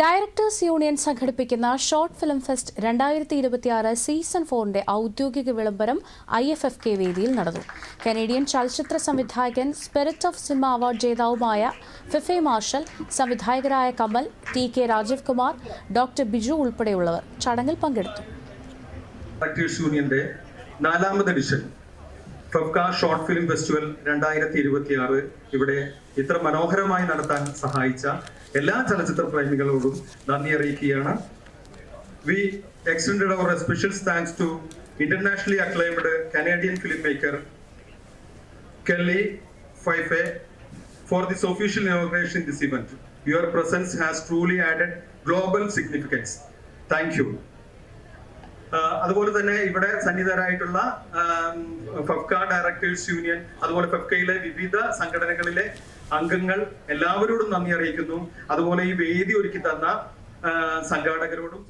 Directors union സംഘടിപ്പിക്കുന്ന short film fest രണ്ടായിരത്തി ഇരുപത്തിയാറ് സീസൺ ഫോറിന്റെ ഔദ്യോഗിക വിളംബരം ഐ എഫ് എഫ് കെ വേദിയിൽ നടന്നു. കനേഡിയൻ ചലച്ചിത്ര സംവിധായകൻ സ്പിരിറ്റ് ഓഫ് സിനിമ അവാർഡ് ജേതാവുമായ ഫിഫെ Marshall സംവിധായകരായ Kamal T K Rajeev Kumar doctor Biju ഉൾപ്പെടെയുള്ളവർ ചടങ്ങിൽ പങ്കെടുത്തു. ഡയറക്ടേഴ്സ് യൂണിയന്റെ നാലാമത് edition FEFKA short film festival രണ്ടായിരത്തി ഇരുപത്തി ആറ് ഇവിടെ ഇത്ര മനോഹരമായി നടത്താൻ സഹായിച്ച എല്ലാ ചലച്ചിത്ര പ്രേമികളോടും നന്ദി അറിയിക്കുകയാണ് we extend our special thanks to internationally acclaimed Canadian filmmaker Kelly Fyfe for this official inauguration in this event. Your presence has truly global significance. Thank you. അതുപോലെ തന്നെ ഇവിടെ സന്നിധരായിട്ടുള്ള ഫെഫ്ക ഡയറക്ടേഴ്സ് യൂണിയൻ അതുപോലെ ഫെഫ്കയിലെ വിവിധ സംഘടനകളിലെ അംഗങ്ങൾ എല്ലാവരോടും നന്ദി അറിയിക്കുന്നു. അതുപോലെ ഈ വേദി ഒരുക്കി തന്ന സംഘാടകരോടും